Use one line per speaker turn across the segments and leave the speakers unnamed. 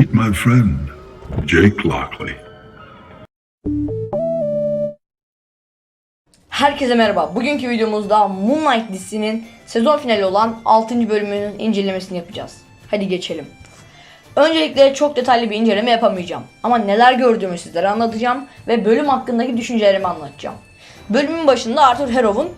Meet my friend, Jake Lockley.
Herkese merhaba. Bugünkü videomuzda Moonlight dizisinin sezon finali olan 6. bölümünün incelemesini yapacağız. Hadi geçelim. Öncelikle çok detaylı bir inceleme yapamayacağım. Ama neler gördüğümü sizlere anlatacağım ve bölüm hakkındaki düşüncelerimi anlatacağım. Bölümün başında Arthur Harrow'un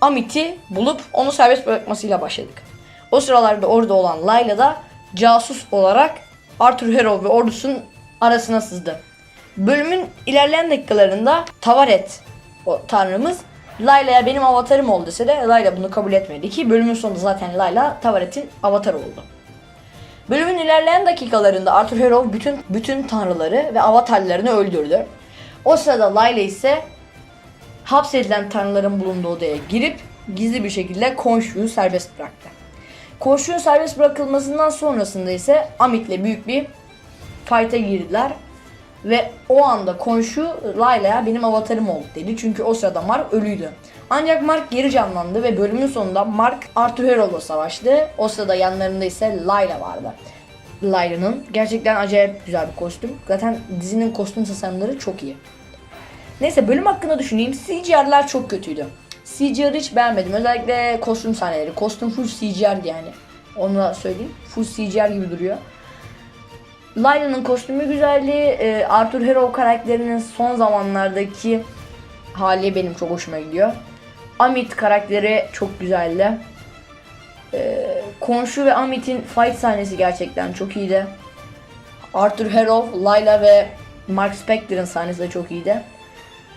Amit'i bulup onu serbest bırakmasıyla başladık. O sıralarda orada olan Layla da casus olarak Arthur Harrow ve ordusunun arasına sızdı. Bölümün ilerleyen dakikalarında Tavaret o tanrımız Layla'ya benim avatarım ol dese de Layla bunu kabul etmedi ki bölümün sonunda zaten Layla Tavaret'in avatarı oldu. Bölümün ilerleyen dakikalarında Arthur Harrow bütün bütün tanrıları ve avatarlarını öldürdü. O sırada Layla ise hapsedilen tanrıların bulunduğu odaya girip gizli bir şekilde Khonshu'yu serbest bıraktı. Khonshu'nun serbest bırakılmasından sonrasında ise Amit'le büyük bir fight'a girdiler. Ve o anda Khonshu Layla'ya benim avatarım ol dedi. Çünkü o sırada Mark ölüydü. Ancak Mark geri canlandı ve bölümün sonunda Mark Arthur Harrow'la savaştı. O sırada yanlarında ise Layla vardı. Layla'nın gerçekten acayip güzel bir kostüm. Zaten dizinin kostüm tasarımları çok iyi. Neyse bölüm hakkında düşüneyim. CGR'lar çok kötüydü. CGR'ı hiç beğenmedim. Özellikle kostüm sahneleri. Kostüm full CGR yani. Onu da söyleyeyim. Full CGR gibi duruyor. Layla'nın kostümü güzeldi. Ee, Arthur Harrow karakterinin son zamanlardaki hali benim çok hoşuma gidiyor. Amit karakteri çok güzeldi. Ee, Khonshu ve Amit'in fight sahnesi gerçekten çok iyiydi. Arthur Harrow, Layla ve Mark Spector'ın sahnesi de çok iyiydi.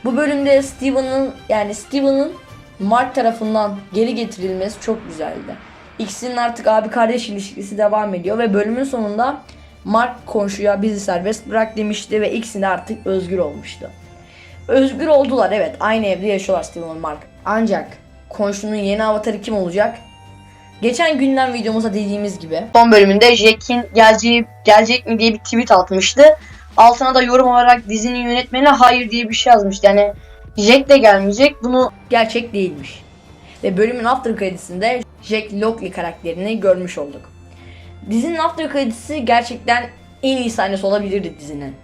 Bu bölümde Steven'ın yani Steven'ın Mark tarafından geri getirilmesi çok güzeldi. İkisinin artık abi kardeş ilişkisi devam ediyor ve bölümün sonunda Mark Khonshu'ya bizi serbest bırak demişti ve ikisi artık özgür olmuştu. Özgür oldular evet aynı evde yaşıyorlar Steven ve Mark. Ancak Khonshu'nun yeni avatarı kim olacak? Geçen günden videomuzda dediğimiz gibi son bölümünde Jack'in geleceği, gelecek mi diye bir tweet atmıştı. Altına da yorum olarak dizinin yönetmeni hayır diye bir şey yazmıştı. Yani Jack de gelmeyecek. Bunu gerçek değilmiş. Ve bölümün after credits'inde Jack Lockley karakterini görmüş olduk. Dizinin after credits'i gerçekten en iyi sahnesi olabilirdi dizinin.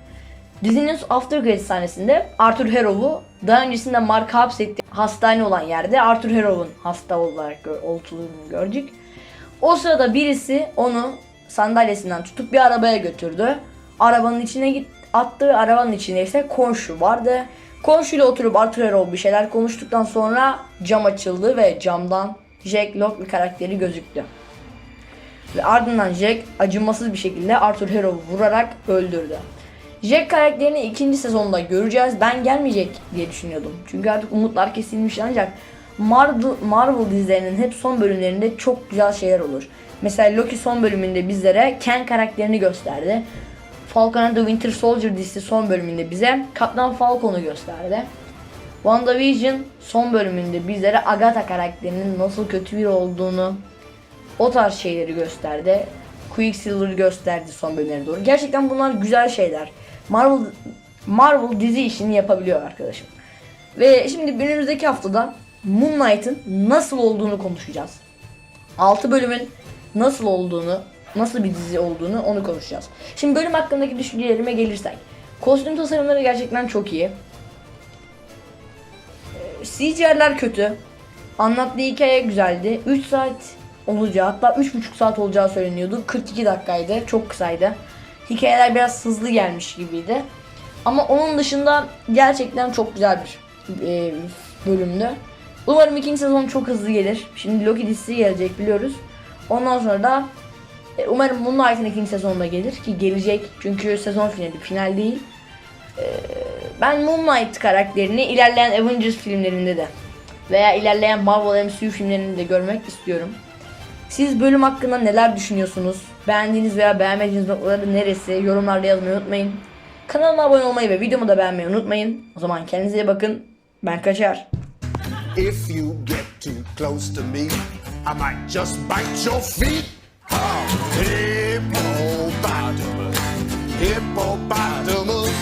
Dizinin after credits sahnesinde Arthur Harrow'u daha öncesinde Mark hapsettiği hastane olan yerde Arthur Harrow'un hasta olarak gö- olduğunu gördük. O sırada birisi onu sandalyesinden tutup bir arabaya götürdü. Arabanın içine git attı. Arabanın içinde ise Khonshu vardı. İle oturup Arthur Harrow bir şeyler konuştuktan sonra cam açıldı ve camdan Jack Lockley karakteri gözüktü. Ve ardından Jack acımasız bir şekilde Arthur Harrow'u vurarak öldürdü. Jack karakterini ikinci sezonda göreceğiz. Ben gelmeyecek diye düşünüyordum. Çünkü artık umutlar kesilmiş ancak Marvel, Marvel dizilerinin hep son bölümlerinde çok güzel şeyler olur. Mesela Loki son bölümünde bizlere Ken karakterini gösterdi. Falcon and the Winter Soldier dizisi son bölümünde bize Kaptan Falcon'u gösterdi. WandaVision son bölümünde bizlere Agatha karakterinin nasıl kötü biri olduğunu o tarz şeyleri gösterdi. Quicksilver'ı gösterdi son bölümlere doğru. Gerçekten bunlar güzel şeyler. Marvel Marvel dizi işini yapabiliyor arkadaşım. Ve şimdi önümüzdeki haftada Moon Knight'ın nasıl olduğunu konuşacağız. 6 bölümün nasıl olduğunu, nasıl bir dizi olduğunu onu konuşacağız. Şimdi bölüm hakkındaki düşüncelerime gelirsek. Kostüm tasarımları gerçekten çok iyi. Ee, CGI'ler kötü. Anlattığı hikaye güzeldi. 3 saat olacağı hatta 3,5 saat olacağı söyleniyordu. 42 dakikaydı. Çok kısaydı. Hikayeler biraz hızlı gelmiş gibiydi. Ama onun dışında gerçekten çok güzel bir e, bölümdü. Umarım ikinci sezon çok hızlı gelir. Şimdi Loki dizisi gelecek biliyoruz. Ondan sonra da e, umarım Moonlight'ın ikinci sezonunda gelir ki gelecek. Çünkü sezon finali final değil. E, ben Moonlight karakterini ilerleyen Avengers filmlerinde de veya ilerleyen Marvel MCU filmlerinde de görmek istiyorum. Siz bölüm hakkında neler düşünüyorsunuz? Beğendiğiniz veya beğenmediğiniz noktaları neresi? Yorumlarda yazmayı unutmayın. Kanalıma abone olmayı ve videomu da beğenmeyi unutmayın. O zaman kendinize iyi bakın. Ben kaçar.
If you get too close to me, I might just bite your feet. Hippopotamus, hippopotamus,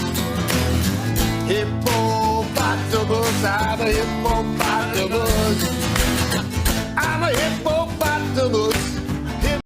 hippopotamus, I'm a hippopotamus, I'm a hippopotamus.